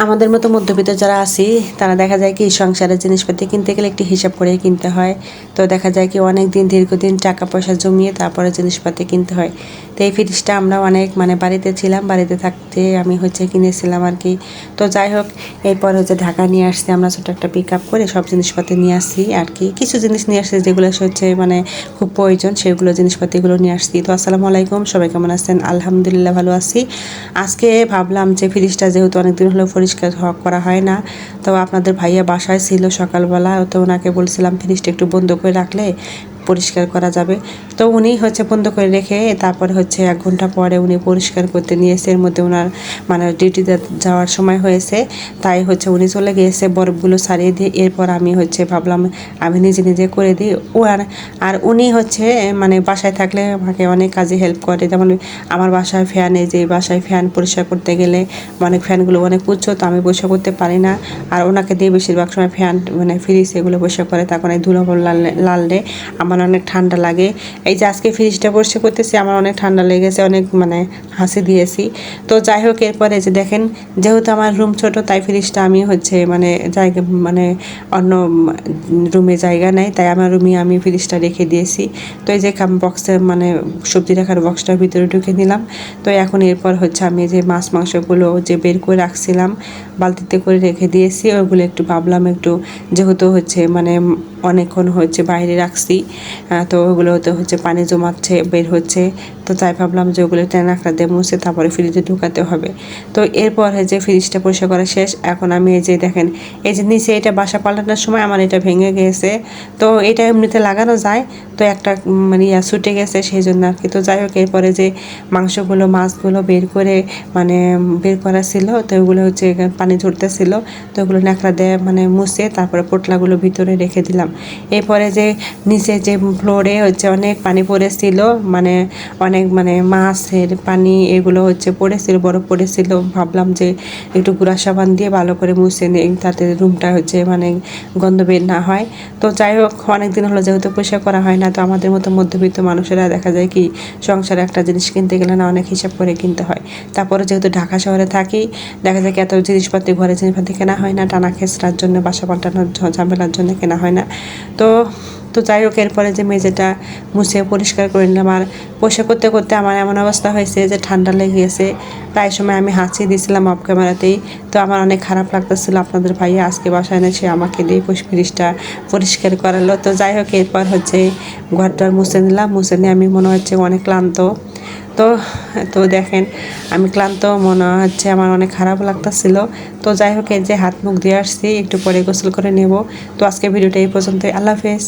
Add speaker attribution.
Speaker 1: আমাদের মতো মধ্যবিত্ত যারা আছি, তারা দেখা যায় কি, সংসারের জিনিসপাতি কিনতে গেলে একটি হিসাব করে কিনতে হয়। তো দেখা যায় কি অনেক দিন দীর্ঘদিন টাকা পয়সা জমিয়ে তারপরে জিনিসপাতি কিনতে হয়। তো এই ফ্রিজটা আমরা অনেক মানে বাড়িতে ছিলাম, বাড়িতে থাকতে আমি হচ্ছে কিনেছিলাম আর কি। তো যাই হোক, এরপর হচ্ছে ঢাকা নিয়ে আসছি, আমরা ছোটো একটা পিক আপ করে সব জিনিসপাতি নিয়ে আসছি আর কি। কিছু জিনিস নিয়ে আসছি যেগুলো হচ্ছে মানে খুব প্রয়োজন, সেগুলো জিনিসপাতিগুলো নিয়ে আসছি। তো আসসালামু আলাইকুম, সবাই কেমন আছেন? আলহামদুলিল্লাহ ভালো আছি। আজকে ভাবলাম যে ফ্রিজটা যেহেতু অনেকদিন হলো পরিষ্কার করা হয় না। তো আপনাদের ভাইয়া বাসায় ছিল সকালবেলা, তো ওনাকে বলছিলাম, ফ্রিজটা একটু বন্ধ করে রাখলে পরিষ্কার করা যাবে। তো উনি হচ্ছে বন্ধ করে রেখে তারপরে হচ্ছে এক ঘণ্টা পরে উনি পরিষ্কার করতে নিয়েছে এর মধ্যে ওনার মানে ডিউটিতে যাওয়ার সময় হয়েছে। তাই হচ্ছে উনি চলে গিয়েছে বরফগুলো সারিয়ে দিয়ে। এরপর আমি হচ্ছে ভাবলাম, আমি নিজে নিজে করে দিই। ও আর আর উনি হচ্ছে মানে বাসায় থাকলে আমাকে অনেক কাজে হেল্প করে। যেমন আমার বাসায় ফ্যান যে বাসায় ফ্যান পরিষ্কার করতে গেলে অনেক ফ্যানগুলো অনেক উচ্চ, তো আমি পরিষ্কার করতে পারি না। আর ওনাকে দিয়ে বেশিরভাগ সময় ফ্যান মানে ফ্রিজ এগুলো পরিষ্কার করে এই ধুলো লাল লাললে আমার অনেক ঠান্ডা লাগে। এই যে আজকে ফ্রিজটা পরিষ্কার করতেছি, আমার অনেক ঠান্ডা লেগেছে, অনেক মানে হাসি দিয়েছি। তো যাই হোক, এরপরে যে দেখেন, যেহেতু আমার রুম ছোট, তাই ফ্রিজটা আমি হচ্ছে মানে জায়গা মানে অন্য রুমে জায়গা নেই, তাই আমার রুমে আমি ফ্রিজটা রেখে দিয়েছি। তো এই যে বক্সে মানে সবজি রাখার বক্সটার ভিতরে ঢুকে নিলাম। তো এখন এরপর হচ্ছে আমি যে মাছ মাংসগুলো যে বের করে রাখছিলাম, বালতিতে করে রেখে দিয়েছি, ওগুলো একটু ভাবলাম একটু যেহেতু হচ্ছে মানে অনেকক্ষণ হচ্ছে বাইরে রাখছি তো ওগুলো তো হচ্ছে পানি জমাচ্ছে, বের হচ্ছে। তো তাই ভাবলাম যে ওগুলো টেনাকড়া দিয়ে মুছে তারপরে ফ্রিজে ঢুকাতে হবে। তো এরপর যে ফ্রিজটা পরিষ্কার করা শেষ, এখন আমি এই যে দেখেন, এই যে নিচে এটা বাসা পাল্টানোর সময় আমার এটা ভেঙে গেছে। তো এটা এমনিতে লাগানো যায়, তো একটা মানে ইয়া ছুটে গেছে সেই জন্য আর কি তো যাই হোক, এরপরে যে মাংসগুলো, মাছগুলো বের করে মানে বের করা ছিল, তো ওগুলো হচ্ছে পানি ঝরতেছিল। তো ওগুলো ন্যাকড়া দিয়ে মানে মুছে তারপরে পোটলাগুলো ভিতরে রেখে দিলাম। এরপরে যে নিচে যে ফ্লোরে হচ্ছে অনেক পানি পড়েছিল মানে অনেক মানে মাছের পানি এগুলো হচ্ছে পড়েছিল, বরফ পড়েছিল। ভাবলাম যে একটু গুঁড়া সাবান দিয়ে ভালো করে মুছে নিই, তাতে রুমটা হচ্ছে মানে গন্ধ বের না হয়। তো যাই হোক অনেক দিন হলো যেহেতু পরিষ্কার করা হয় না, তো আমাদের মতো মধ্যবিত্ত মানুষেরা দেখা যায় কি, সংসারে একটা জিনিস কিনতে গেলে না অনেক হিসাব করে কিনতে হয়। তারপরে যেহেতু ঢাকা শহরে থাকি, দেখা যায় কি এত জিনিসপত্র ঘরে জিনিসপাতি কেনা হয় না, টানা খেসরার জন্য, বাসা পাল্টানোর ঝামেলার জন্য কেনা হয় না। তো তো যাই হোক, এরপরে যে মেঝেটা মুছে পরিষ্কার করে নিলাম। আর পরিষ্কার করতে করতে আমার এমন অবস্থা হয়েছে যে ঠান্ডা লেগে গেছে। প্রায় সময় আমি হাঁচিয়ে দিয়েছিলাম অফ ক্যামেরাতেই তো আমার অনেক খারাপ লাগতেছিল আপনাদের ভাইয়া আজকে বাসায় এনেছে আমাকে দিয়ে ফ্রিজটা পরিষ্কার করালো। তো যাই হোক, এরপর হচ্ছে ঘরটা মুছে নিলাম। মুছে নিয়ে আমি মনে হচ্ছে অনেক ক্লান্ত। তো তো দেখেন, আমি ক্লান্ত, মনে হচ্ছে আমার অনেক খারাপ লাগতেছিল। তো যাই হোক, এই যে হাত মুখ দিয়ে আসছি, একটু পরে গোসল করে নেব। তো আজকে ভিডিওটা এই পর্যন্তই। আল্লাহ হাফেজ।